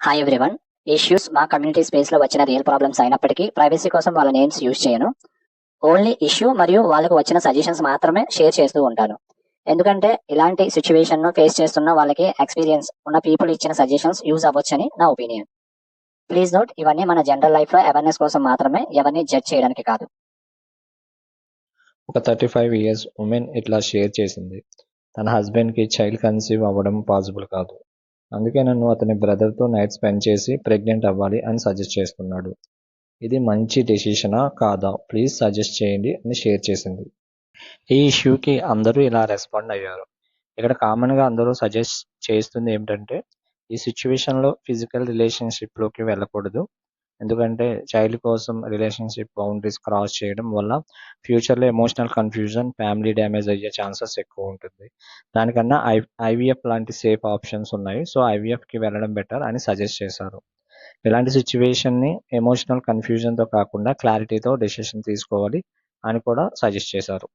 Hi everyone issues మా community స్పేస్లో వచ్చిన రియల్ ప్రాబ్లమ్స్ అయినప్పటికీ ప్రైవసీ కోసం వాళ్ళ నేమ్స్ యూజ్ చేయను. ఓన్లీ ఇష్యూ మరియు వాళ్ళకు వచ్చిన సజెషన్స్ మాత్రమే షేర్ చేస్తూ ఉంటాను. ఎందుకంటే ఇలాంటి సిచ్యువేషన్ను ఫేస్ చేస్తున్న వాళ్ళకి ఎక్స్పీరియన్స్ ఉన్న పీపుల్ ఇచ్చిన సజెషన్స్ యూజ్ అవ్వచ్చని నా ఒపీనియన్ ప్లీజ్ నోట్ ఇవన్నీ మన జనరల్ లైఫ్లో అవేర్నెస్ కోసం మాత్రమే ఎవరిని జడ్జ్ చేయడానికి కాదు. ఒక థర్టీ ఫైవ్ ఇయర్స్ ఉమెన్ ఇట్లా షేర్ చేసింది. తన హస్బెండ్కి చైల్డ్ కన్సీవ్ అవ్వడం పాసిబుల్ కాదు. అందుకే నన్ను అతని బ్రదర్తో నైట్ స్పెండ్ చేసి ప్రెగ్నెంట్ అవ్వాలి అని సజెస్ట్ చేస్తున్నాడు. ఇది మంచి డెసిషనా కాదా? ప్లీజ్ సజెస్ట్ చేయండి అని షేర్ చేసింది. ఈ ఇష్యూకి అందరూ ఇలా రెస్పాండ్ అయ్యారు. ఇక్కడ కామన్గా అందరూ సజెస్ట్ చేస్తుంది ఏమిటంటే ఈ సిచ్యువేషన్లో ఫిజికల్ రిలేషన్షిప్లోకి వెళ్ళకూడదు. ఎందుకంటే చైల్డ్ కోసం రిలేషన్షిప్ బౌండరీస్ క్రాస్ చేయడం వల్ల ఫ్యూచర్లో ఎమోషనల్ కన్ఫ్యూజన్ ఫ్యామిలీ డ్యామేజ్ అయ్యే ఛాన్సెస్ ఎక్కువ ఉంటుంది. దానికన్నా ఐ ఐవీఎఫ్ లాంటి సేఫ్ ఆప్షన్స్ ఉన్నాయి. సో ఐవీఎఫ్కి వెళ్ళడం బెటర్ అని సజెస్ట్ చేశారు. ఇలాంటి సిచ్యువేషన్ని ఎమోషనల్ కన్ఫ్యూజన్తో కాకుండా క్లారిటీతో డెసిషన్ తీసుకోవాలి అని కూడా సజెస్ట్ చేశారు.